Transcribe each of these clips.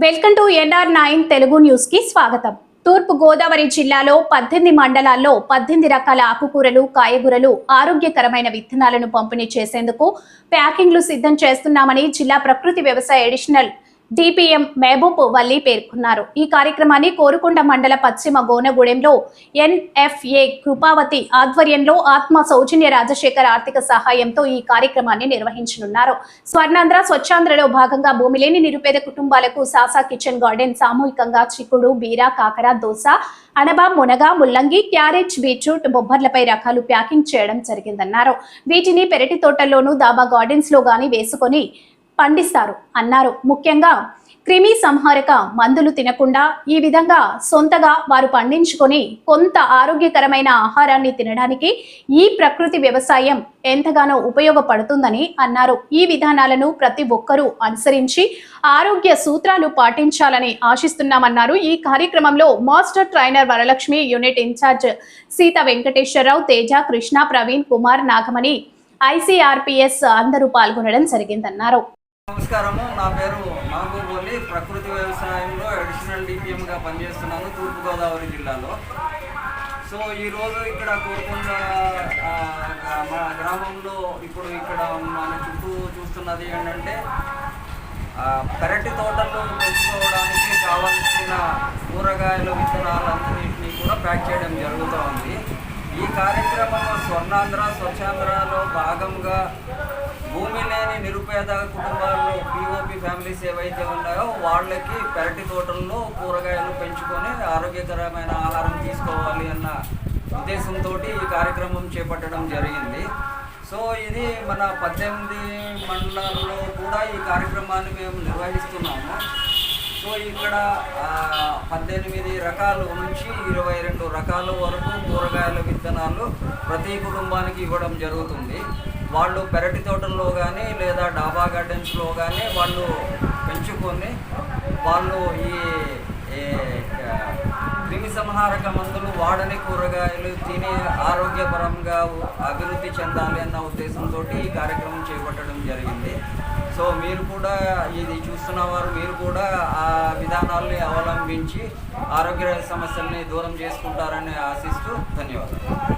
Welcome to NR nine Telugu న్యూస్కి స్వాగతం. తూర్పు గోదావరి జిల్లాలో పద్దెనిమిది మండలాల్లో పద్దెనిమిది రకాల ఆకుకూరలు కాయగూరలు ఆరోగ్యకరమైన విత్తనాలను పంపిణీ చేసేందుకు ప్యాకింగ్లు సిద్ధం చేస్తున్నామని జిల్లా ప్రకృతి వ్యవసాయ అడిషనల్ డిపిఎం మహబూబ్ వల్లి పేర్కొన్నారు. ఈ కార్యక్రమాన్ని కోరుకొండ మండల పశ్చిమ గోనగూడెంలో ఎన్ఎఫ్ఏ కృపావతి ఆధ్వర్యంలో ఆత్మ సౌజన్య రాజశేఖర్ ఆర్థిక సహాయంతో ఈ కార్యక్రమాన్ని నిర్వహించనున్నారు. స్వర్ణాంధ్ర స్వచ్ఛాంధ్రలో భాగంగా భూమి లేని నిరుపేద కుటుంబాలకు సాసా కిచెన్ గార్డెన్ సామూహికంగా చిక్కుడు బీర కాకర దోస అనబ మునగ ముల్లంగి క్యారెట్ బీట్రూట్ బొబ్బర్లపై రకాలు ప్యాకింగ్ చేయడం జరిగిందన్నారు. వీటిని పెరటి తోటల్లోనూ దాబా గార్డెన్స్లో గాని వేసుకొని పండిస్తారు. అన్నారు. ముఖ్యంగా క్రిమి సంహారక మందులు తినకుండా ఈ విధంగా సొంతగా వారు పండించుకొని కొంత ఆరోగ్యకరమైన ఆహారాన్ని తినడానికి ఈ ప్రకృతి వ్యవసాయం ఎంతగానో ఉపయోగపడుతుందని అన్నారు. ఈ విధానాలను ప్రతి ఒక్కరూ అనుసరించి ఆరోగ్య సూత్రాలు పాటించాలని ఆశిస్తున్నామన్నారు. ఈ కార్యక్రమంలో master trainer Varalakshmi unit in charge Seetha Venkateswararao Teja Krishna Praveen Kumar Nagamani ICRPS అందరూ పాల్గొనడం జరిగిందన్నారు. నమస్కారము. నా పేరు మహబూబ్ అలీ ప్రకృతి వ్యవసాయంలో అడిషనల్ డిపిఎంగా పనిచేస్తున్నాను తూర్పుగోదావరి జిల్లాలో. సో ఈరోజు ఇక్కడ కోరుకొండ మా గ్రామంలో ఇప్పుడు ఇక్కడ మన చుట్టూ చూస్తున్నది ఏంటంటే పెరటి తోటలు పెంచుకోవడానికి కావలసిన కూరగాయల విత్తనాలన్నింటినీ కూడా ప్యాక్ చేయడం జరుగుతూ ఉంది ఈ కార్యక్రమం స్వర్ణాంధ్ర స్వచ్ఛాంధ్రలో భాగంగా భూమి లేని నిరుపేద కుటుంబాల్లో పిఓపి ఫ్యామిలీస్ ఏవైతే ఉన్నాయో వాళ్ళకి పెరటి తోటల్లో కూరగాయలు పెంచుకొని ఆరోగ్యకరమైన ఆహారం తీసుకోవాలి అన్న ఉద్దేశంతో ఈ కార్యక్రమం చేపట్టడం జరిగింది. సో ఇది మన పద్దెనిమిది మండలాల్లో కూడా ఈ కార్యక్రమాన్ని మేము నిర్వహిస్తున్నాము. సో ఇక్కడ పద్దెనిమిది రకాల నుంచి ఇరవై రెండు రకాల వరకు కూరగాయల విత్తనాలు ప్రతి కుటుంబానికి ఇవ్వడం జరుగుతుంది. వాళ్ళు పెరటి తోటల్లో కానీ లేదా డాబా గార్డెన్స్లో కానీ వాళ్ళు పెంచుకొని వాళ్ళు ఈ క్రిమి సంహారక మందులు వాడని కూరగాయలు తిని ఆరోగ్యపరంగా అభివృద్ధి చెందాలి అన్న ఉద్దేశంతో ఈ కార్యక్రమం చేపట్టడం జరిగింది. సో మీరు కూడా ఇది చూస్తున్న వారు మీరు కూడా ఆ విధానాల్ని అవలంబించి ఆరోగ్య సమస్యల్ని దూరం చేసుకుంటారని ఆశిస్తూ ధన్యవాదాలు.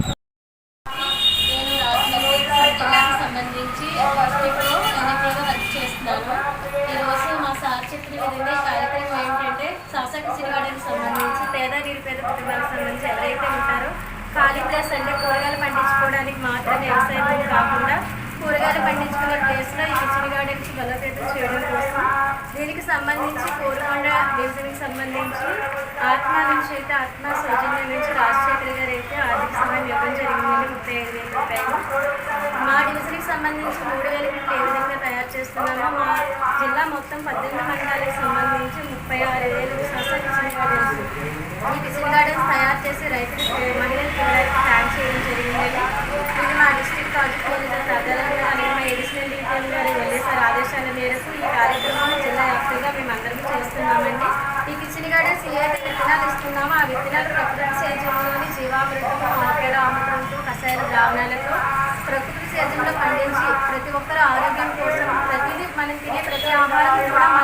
నిరుపేద కుటుంబాలకు సంబంధించి ఎవరైతే ఉంటారో ఖాళీ ప్లేస్ అంటే కూరగాయలు పండించుకోవడానికి మాత్రమే వ్యవసాయం కాకుండా కూరగాయలు పండించుకునే ప్లేస్లో ఈ కిచెన్ గార్డెన్స్ బలోపేతం చేయడం కోసం. దీనికి సంబంధించి కోరుకొండ డివిజన్కి సంబంధించి ఆత్మ నుంచి అయితే ఆత్మ సౌజన్యం నుంచి రాజశేఖర్ గారు అయితే ఆర్థిక సహాయం ఇవ్వడం జరిగిందని ముప్పై ఐదు వేల రూపాయలు. మా డివిజన్కి సంబంధించి మూడు వేల ఏ విధంగా చేస్తున్నామో మా జిల్లా మొత్తం పద్దెనిమిది మండలాలకు సంబంధించి ముప్పై ఆరు వేలు కిచెన్ గార్డెన్స్ ఈ కిచెన్ గార్డెన్స్ తయారు చేసి రైతులకు మహిళలకు ప్లాన్ చేయడం జరిగిందండి ఇది మా డిస్ట్రిక్ట్ ప్రాజెక్ట్ మేనేజర్ ప్రధానంగా మా ఎడిషనల్ డీటెయిల్ గారు వెళ్ళేసారి. ఆదేశాల మేరకు ఈ కార్యక్రమం జిల్లా వ్యాప్తంగా మేము అందరికీ చేస్తున్నామండి. ఈ కిచెన్ గార్డెన్స్ ఏ అయితే విత్తనాలు ఇస్తున్నామో ఆ విత్తనాలు ప్రకృతి సేద్యంలోని జీవామృతం ఆకేడ అమృతంతో కషాయాల ద్రావణాలతో ప్రకృతి సేద్యంలో పండించి ప్రతి ఒక్కరు ఆరోగ్యం కోసం ప్రతిదీ మనం